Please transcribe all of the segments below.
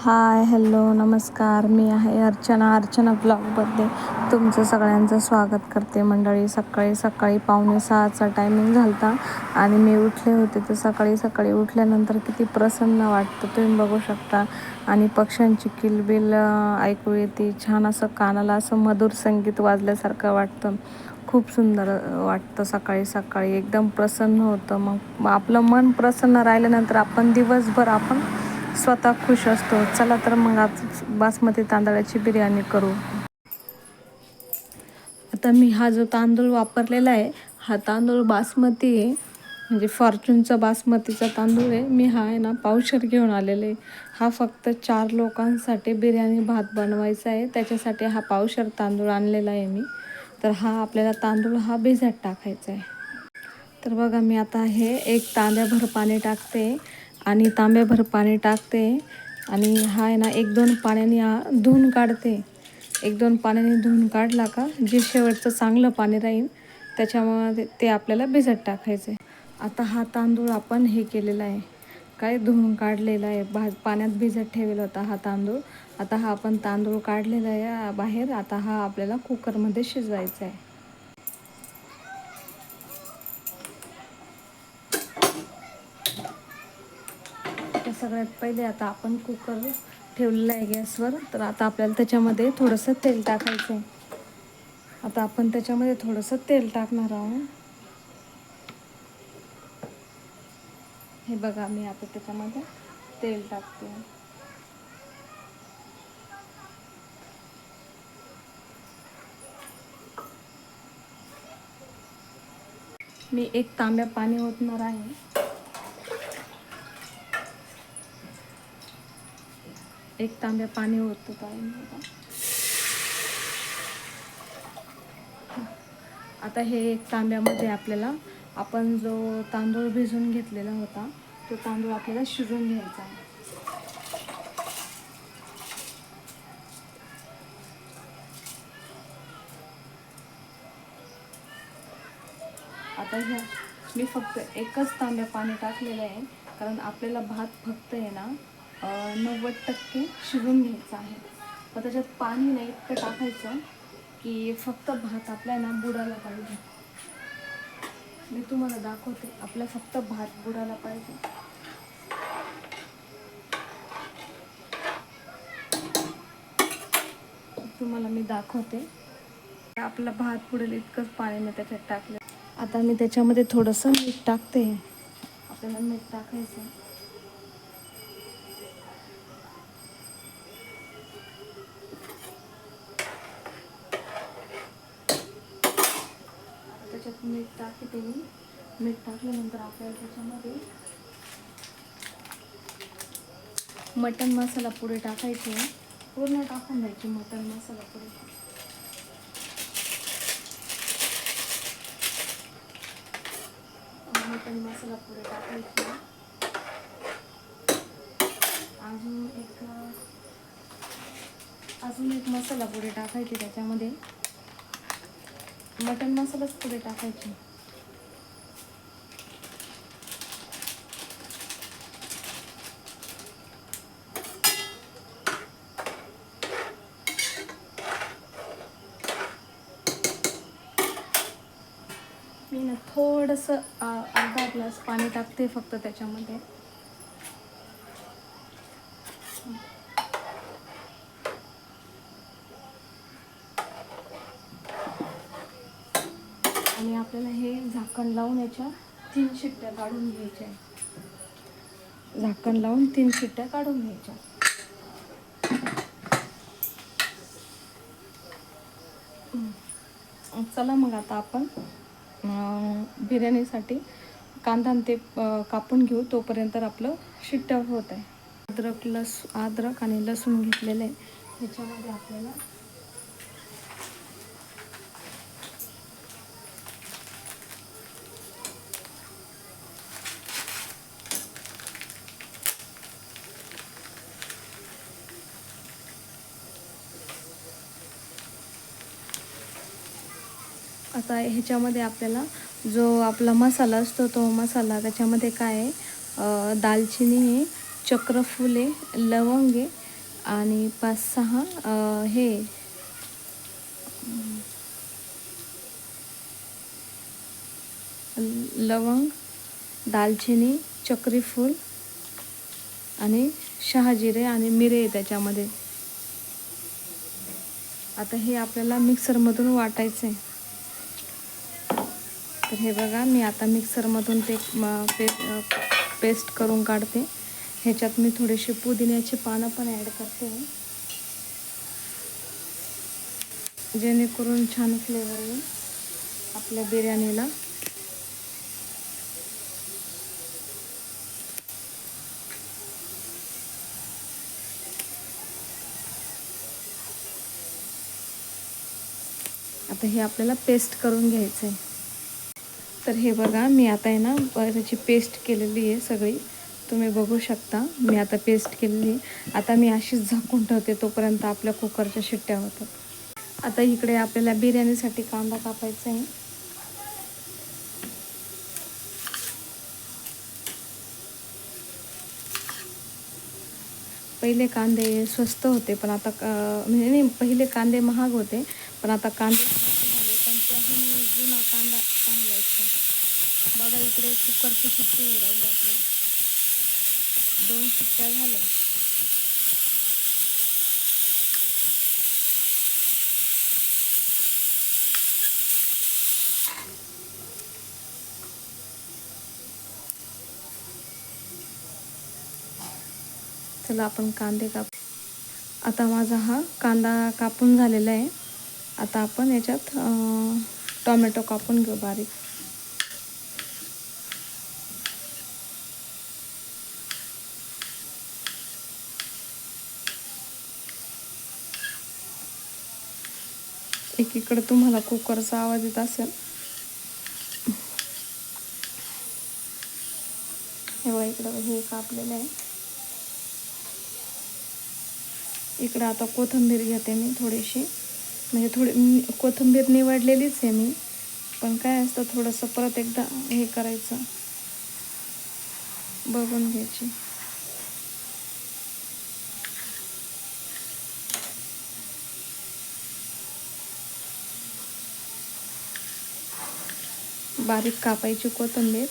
Hi hello नमस्कार. मी आहे अर्चना अर्चना ब्लॉगमध्ये तुमचं सगळ्यांचं स्वागत करते. मंडळी सकाळी सकाळी पावणे सहाचा टायमिंग झाला होता आणि मी उठले होते. तर सकाळी सकाळी उठल्यानंतर किती प्रसन्न वाटतं तुम्ही बघू शकता. आणि पक्ष्यांची किलबिल ऐकू येते. छान असं कानाला असं मधुर संगीत वाजल्यासारखं वाटतं. खूप सुंदर वाटतं सकाळी सकाळी. एकदम प्रसन्न होतं. मग आपलं मन प्रसन्न राहिल्यानंतर आपण दिवसभर आपण स्वतः खुश असतो. चला तर मग आज बासमती तांदळाची बिर्याणी करू. आता मी हा जो तांदूळ वापरलेला आहे हा तांदूळ बासमती आहे. म्हणजे फॉर्च्यूनचा बासमतीचा तांदूळ आहे. मी हा आहे ना पावशर घेऊन आलेले आहे. हा फक्त चार लोकांसाठी बिर्याणी भात बनवायचा आहे. त्याच्यासाठी हा पावशर तांदूळ आणलेला आहे मी. तर हा आपल्याला तांदूळ हा भिजत टाकायचा आहे. तर बघा मी आता हे एक तांब्याभर पाणी टाकते. आणि तांब्याभर पाणी टाकते आणि हा आहे ना एक दोन पाण्याने धुवून काढते. एक दोन पाण्याने धुवून काढला का जे शेवटचं चांगलं पाणी राहील त्याच्यामुळे ते आपल्याला भिजत टाकायचं. आहे आता हा तांदूळ आपण हे केलेला आहे. काय धुवून काढलेला आहे? भा पाण्यात भिजत ठेवलेला होता हा तांदूळ. आता हा आपण तांदूळ काढलेला आहे बाहेर. आता हा आपल्याला कुकरमध्ये शिजवायचा आहे. सगळ्यात पहिले आता आपण कुकर ठेवलेला आहे गॅसवर. तर आता आपल्याला त्याच्यामध्ये थोडंसं तेल टाकायचं आहे. आता आपण त्याच्यामध्ये थोडंसं तेल टाकणार आहोत. हे बघा मी आता त्याच्यामध्ये तेल टाकते. मी एक तांब्या पाणी ओतणार आहे. एक तांब्या पाणी होतं पाहिजे आता हे एक तांब्यामध्ये आपल्याला आपण जो तांदूळ भिजवून घेतलेला होता तो तांदूळ आपल्याला शिजवून घ्यायचा आहे. आता ह्या मी फक्त एकच तांब्या पाणी टाकलेलं आहे कारण आपल्याला भात फक्त आहे ना नव्वद टक्के शिजून घ्यायचं आहे. मग त्याच्यात पाणी नाही इतकं टाकायचं की फक्त भात आपल्या ना बुडायला पाहिजे. मी तुम्हाला दाखवते आपला फक्त भात बुडायला पाहिजे. तुम्हाला मी दाखवते. आपला भात बुडेल इतकंच पाणी मी त्याच्यात टाकलं. आता मी त्याच्यामध्ये थोडंसं मीठ टाकते. आपल्याला मीठ टाकायचं आता त्याच्यात ते मीठ टाकल्यानंतर आपल्याला त्याच्यामध्ये मटन मसाला पुढे टाकायचे. पूर्ण टाकून द्यायची मटन मसाला पुढे. मटन मसाला पुढे टाकायचे. अजून एक अजून एक मसाला पुढे टाकायचे त्याच्यामध्ये. मटन मसालाच पुढे टाकायचे मी ना थोडंसं अर्धा ग्लास पाणी टाकते फक्त त्याच्यामध्ये. आणि आपल्याला हे झाकण लावून याच्या तीन शिट्ट्या काढून घ्यायच्या. झाकण लावून तीन शिट्ट्या काढून घ्यायच्या. चला मग आता आपण बिर्याणीसाठी कांदा ते कापून घेऊ तोपर्यंत आपलं शिट्ट्या होत आहे. अद्रक लस अद्रक आणि लसूण घेतलेलं आहे. ह्याच्यामध्ये आपल्याला आता ह्याच्यामध्ये आपल्याला जो आपला मसाला असतो तो मसाला त्याच्यामध्ये काय आहे? दालचिनी आहे चक्रफूल आहे लवंग आहे आणि पाच सहा हे. लवंग दालचिनी चक्रीफूल आणि शहाजिरे आणि मिरे त्याच्यामध्ये. आता हे आपल्याला मिक्सरमधून वाटायचं आहे तर हे बघा मी आता मिक्सरमधून ते पे पेस्ट करून काढते. ह्याच्यात मी थोडीशी पुदिन्याची पानं पण ॲड करते. जेणेकरून छान फ्लेवर येईल आपल्या बिर्याणीला. आता हे आपल्याला पेस्ट करून घ्यायचं आहे तर हे बघा मी आता आहे ना त्याची पेस्ट केलेली आहे सगळी. तुम्ही बघू शकता मी आता पेस्ट केलेली आहे. आता मी अशीच झाकून ठेवते तोपर्यंत आपल्या कुकरच्या शिट्ट्या होतात. आता इकडे आपल्याला बिर्याणीसाठी कांदा कापायचा आहे. पहिले कांदे स्वस्त होते पण आता म्हणजे नाही पहिले कांदे महाग होते पण आता कांदे स्वस्त झाले पण त्याहून जुना कांदा चांगला असतो बघा इकडे कुकरची शिट्टी राहील राहिली आपल्या दोन शिट्ट्या झाल्या. चला आपण कांदे काप आता माझा हा कांदा कापून झालेला आहे. आता आपण याच्यात टोमॅटो कापून घेऊ बारीक. एकीकडे तुम्हाला कुकरचा आवाज येत असेल. हे इकडं हे कापलेलं आहे. इकडं आता कोथिंबीर घेते मी थोडीशी. म्हणजे थोडी मी कोथिंबीर निवडलेलीच आहे मी. पण काय असतं थोडंसं परत एकदा हे करायचं. बघून घ्यायची. बारीक कापायची कोथिंबीर.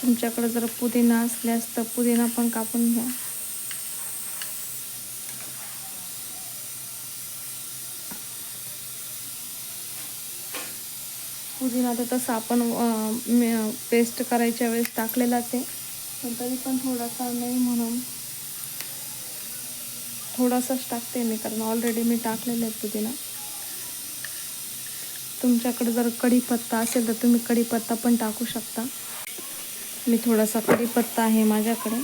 तुमच्याकडे जर पुदिना असल्यास तर पुदिना पण कापून घ्या. पुदिना तर तसं आपण पेस्ट करायच्या वेळेस टाकलेलाच आहे. पण तरी पण थोडासा नाही म्हणून थोडासाच टाकते मी कारण ऑलरेडी मी टाकलेला आहे पुदिना. तुमच्याकडे जर कढीपत्ता असेल तर तुम्ही कढीपत्ता पण टाकू शकता. मी थोडासा कढीपत्ता आहे माझ्याकडे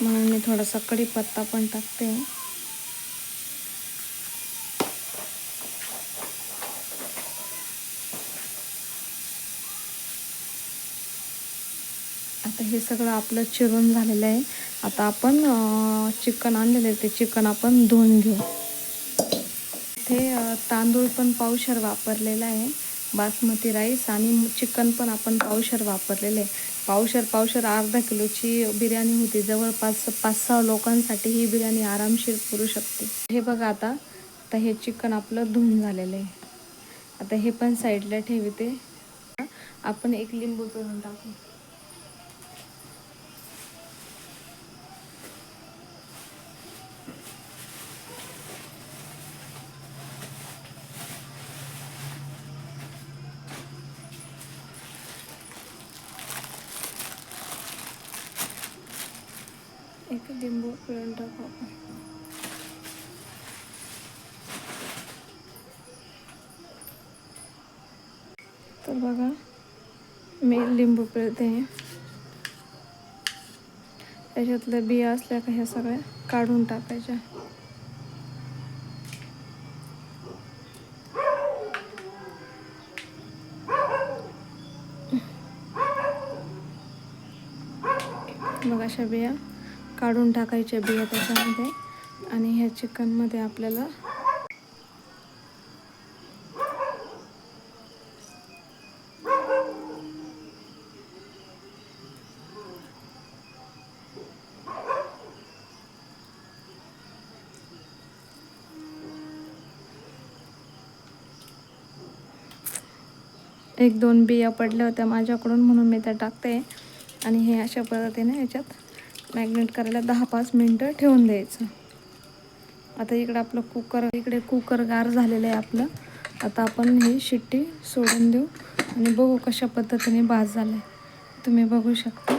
म्हणून मी थोडासा कढीपत्ता पण टाकते. आता हे सगळं आपलं चिरून झालेलं आहे. आता आपण चिकन आणलेलं आहे ते चिकन आपण धुवून घेऊ. इथे तांदूळ पण पावशर वापरलेला आहे. बासमती राईस आणि चिकन पण आपण पावशर वापरलेलं आहे. पावशर पावशर अर्धा किलोची बिर्याणी होती. जवळपास पाच सहा लोकांसाठी ही बिर्याणी आरामशीर पुरू शकते. हे बघा आता आता हे चिकन आपलं धुवून झालेलं आहे. आता हे पण साईडला ठेवते. आपण एक लिंबू पिळून टाकू. एक लिंबू पिळून टाकू. तर बघा मी लिंबू पिळते. त्याच्यातल्या बिया असल्या का ह्या सगळ्या काढून टाकायच्या. मग अशा बिया. काढून टाकायच्या बिया त्याच्यामध्ये आणि ह्या चिकनमध्ये आपल्याला एक दोन बिया पडल्या होत्या माझ्याकडून म्हणून मी त्या टाकते आणि हे अशा पद्धतीने याच्यात मॅग्नेट करायला दहा पाच मिनटं ठेवून द्यायचं. आता इकडं आपलं कुकर इकडे कुकर गार झालेलं आहे आपलं. आता आपण ही शिट्टी सोडून देऊ आणि बघू कशा पद्धतीने भात झाला आहे तुम्ही बघू शकता.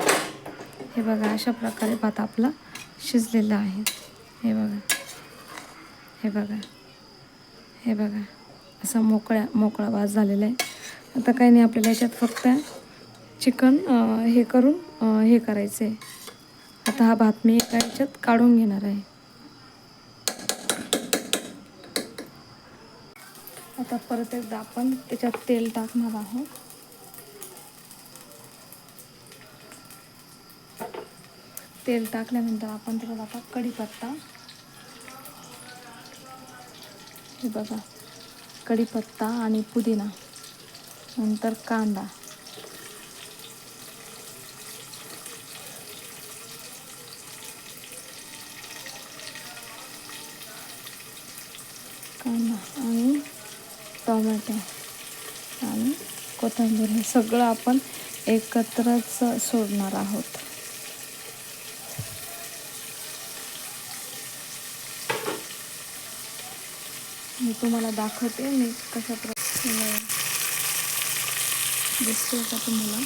हे बघा अशा प्रकारे भात आपला शिजलेला आहे. हे बघा. हे बघा. हे बघा. असा मोकळ्या मोकळा भात झालेला आहे. आता काही नाही आपल्याला याच्यात फक्त चिकन हे करून हे करायचं आहे आता हा भात मी एका याच्यात काढून घेणार आहे. आता परत एकदा आपण त्याच्यात तेल टाकणार आहोत. तेल टाकल्यानंतर आपण त्याच्यात आता कढीपत्ता. हे बघा कढीपत्ता आणि पुदिना नंतर कांदा. कांदा आणि टोमॅटो आणि तांदूळ हे सगळं आपण एकत्रच सोडणार आहोत. मी तुम्हाला दाखवते मी कशा प्रकारे दिसते का तुम्हाला?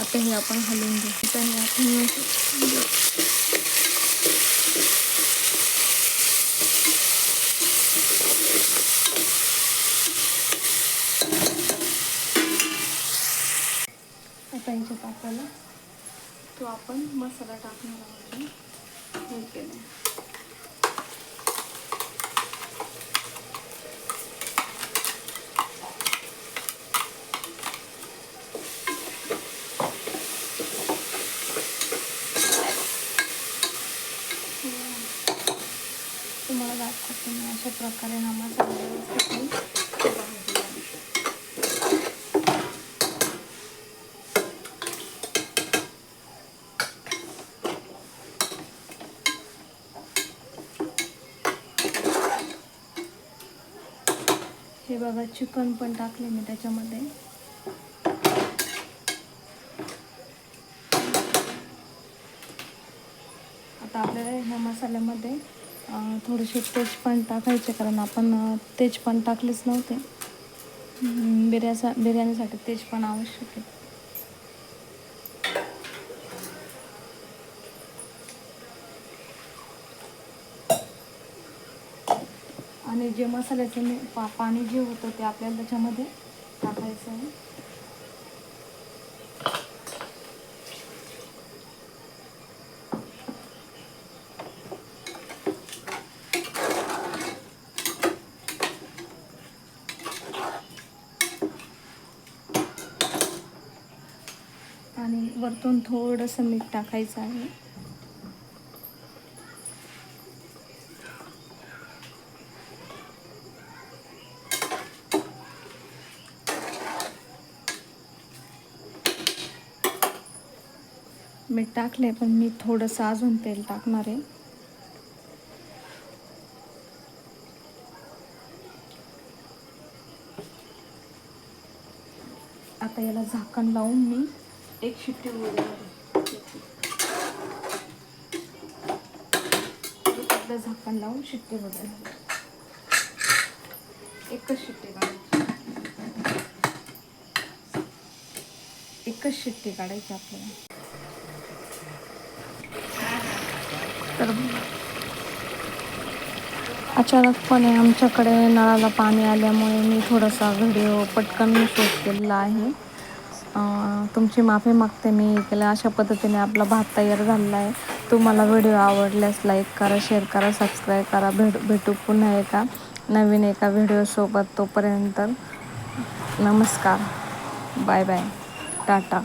आता हे आपण हलवून घेऊ. आता हे आपण व्यवस्थित आता ह्याच्यात आपल्याला तो आपण मसाला टाकणार आहोत हे केलं तुम्हाला दाखवते मी अशा प्रकारे ना मसाला व्यवस्थित मी भाजला. हे बघा चिकन पण टाकले मी त्याच्यामध्ये. आता आपल्याला ह्या मसाल्यामध्ये थोडेसे तेज पण टाकायचे कारण आपण तेज पण टाकलेच नव्हते. बिर्यासा बिर्याणीसाठी पण आवश्यक आहे. आणि जे मसाल्याचं मी पा पाणी जे होतं ते आपल्याला त्याच्यामध्ये टाकायचं आहे. आणि वरतून थोडंसं मीठ टाकायचं आहे. मीठ टाकले पण मी थोडंसं अजून तेल टाकणार आहे. आता याला झाकण लावून मी एक शिट्टी एकदा झाकण लावून शिट्टी उडवणार एकच शिट्टी काढायची. एकच शिट्टी काढायची आपल्याला. अचानकपणे आमच्याकडे नळाला पाणी आल्यामुळे मी थोडासा व्हिडिओ पटकन शूट केलेला आहे. तुमची माफी मागते मी केलं. अशा पद्धतीने आपला भात तयार झालेला आहे. तुम्हाला व्हिडिओ आवडल्यास लाईक करा शेअर करा सबस्क्राईब करा. भेट भेटू पुन्हा एका नवीन एका व्हिडिओसोबत तोपर्यंत नमस्कार. Bye bye. टाटा.